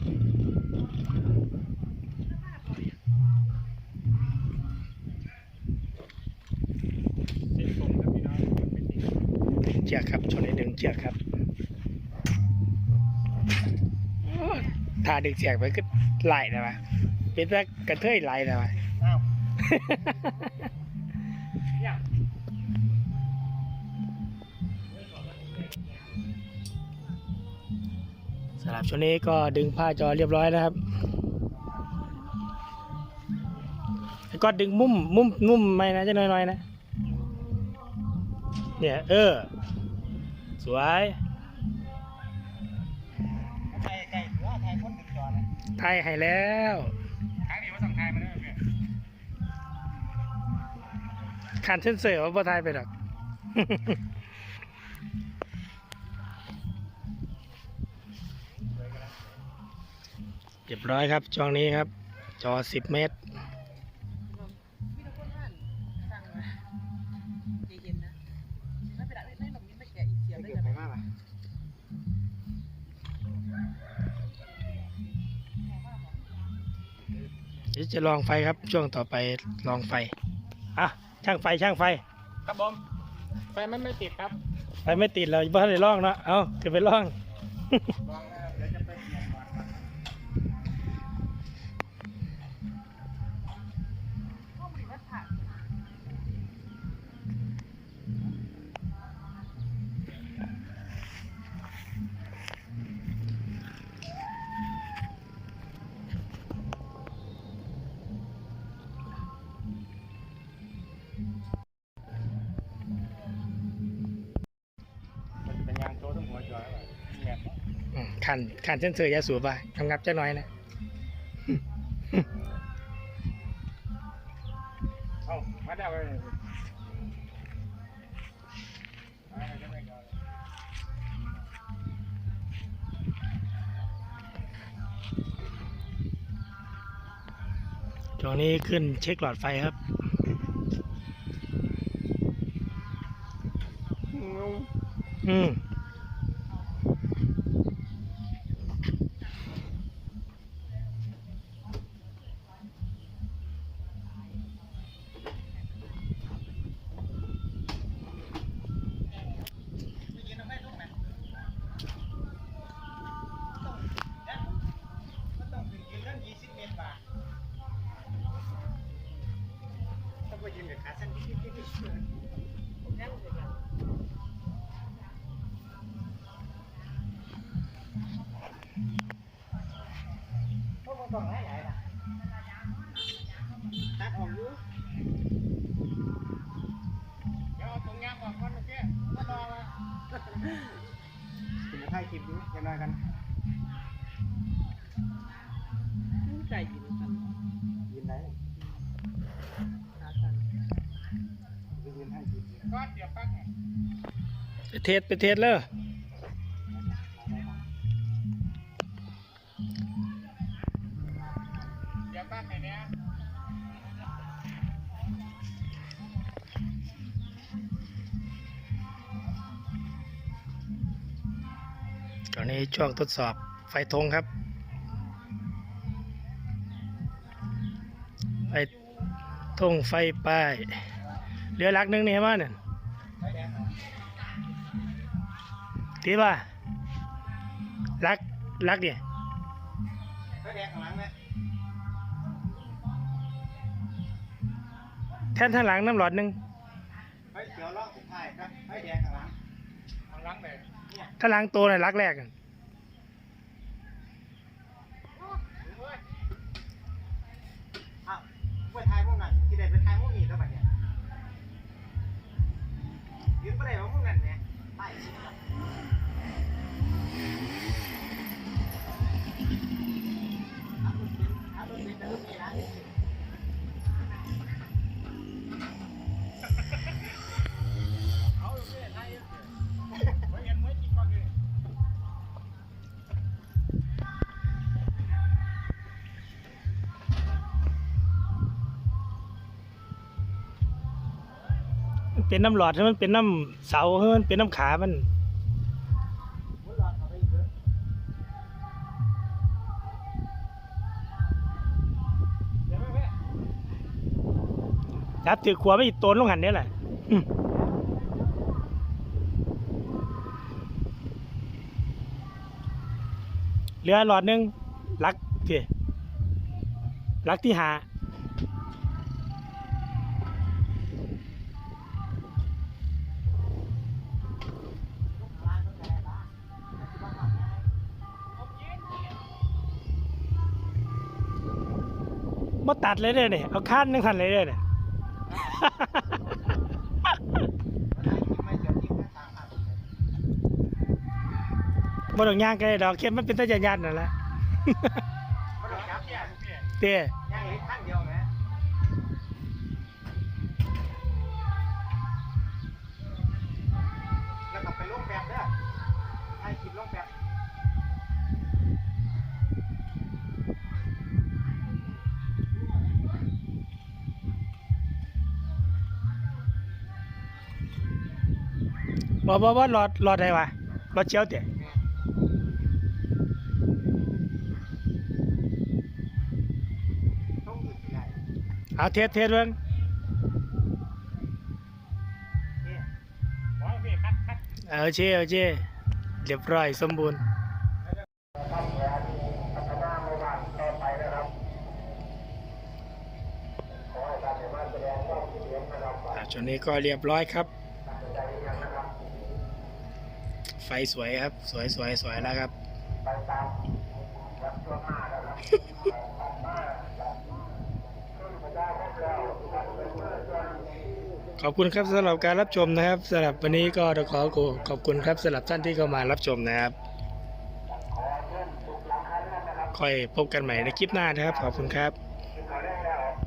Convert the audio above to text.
เส้นผมครับพี่น้องไม่ติดดึงเชือกครับช่วงนี้ดึงเชือกครับโอ้ถ้าดึงเชือกไปก็ไหลนะวะเป็นแต่กระเทยไหลนะวะอ้าว สำหรับช่วงนี้ก็ดึงผ้าจอเรียบร้อยนะครับแล้วก็ดึงมุมมุมมุมไม่นะจะน้อยๆนะ เนี่ย เออ สวยไทยไก่หัวไทยคนติดจอนะไทยให้แล้วครั้งนี้ว่าสั่งไทยมาได้ไหมขันเส้นเสือว่าบ่ไทยไปหรอก เรียบร้อยครับช่วงนี้ครับ จอ10เมตรมีทุกคนท่านสั่งมาใจเย็นนะไม่เป็นไรไม่หนุ่มนี่ไม่แกะอีกเสียบได้เกิดกันไปมากป่ะเดี๋ยวจะลองไฟครับช่วงต่อไปลองไฟอะช่างไฟช่างไฟ ครับผมไฟมันไม่ติดครับไฟไม่ติดเราบ้านได้ลองเนาะเอาเก็บไปลอง ขันขันเส้นเสือยาสูบไปทำงับจะน้อยนะเอ้ามาได้เลยมาได้ไหมก่อนช่วงนี้ขึ้นเช็คหลอดไฟครับอืม ไปยืนกับขาสั้นที่ที่ที่ที่ ผมนั่งเลยกัน พวกมึงต้องให้ใหญ่ละตัดออกอยู่เดี๋ยวเอาตรงยางออกก่อนโอเคก็รอมาถึงจะถ่ายคลิปอยู่ยังไงกัน ไปเทสไปเทสเลยเดี๋ยวปักไงเนี่ยตอนนี้ช่วงทดสอบไฟธงครับ ไฟธงไฟป้ายเหลือลักหนึงนี่เห็นไหมเนี่ย ตีป่ะลักลักเนี่ยไฟแดงข้างหลังเนี่ยแท่นทางหลังน้ำหลอดหนึ่งไฟเขียวล้อสุดท้ายครับไฟแดงข้างหลังข้างหลังเลยเนี่ยถ้าหลังตัวน่ะลักแรกอะอ้าวไปถ่ายพวกนั้นที่ได้ไปถ่ายพวกนี้แล้วบัดเนี่ยยืนไป เป็นน้ำหลอดให้มันเป็นน้ำเสาให้มันเป็นน้ำขามันจับถือขวาไม่โตนลงหันนี่แหละเรือหลอดหนึ่งลักที่ลักที่หา มาตัดเลยเด้อเนี่ยเอาขั้นนึงทันเลยเด้อเนี่ยไม่เดี๋ยวทิ้งไว้ตามหาผมเลยบ่ต้องย่างไกลดอกเข้มมันเป็นตะยันยันนั่นแหละ เตี้ยแล้วกลับไปลงแบบเด้อให้คลิปลงแบบ บ่บ่บ่รอดรอดได้วะรอดเชียวเต้ต้องหยุดใหญ่เอาเทสเทสเบิ่งเนี่ยเอเช่เอาเช่เรียบร้อยสมบูรณ์อะช่วงนี้ก็เรียบร้อยครับ ฟสวยครับ สวยสวยสวยแล้วครับ ขอบคุณครับสำหรับการรับชมนะครับสำหรับวันนี้ก็ขอขอบคุณครับสำหรับท่านที่เข้ามารับชมนะครับค่อยพบกันใหม่ในคลิปหน้านะครับ ขอบคุณครับ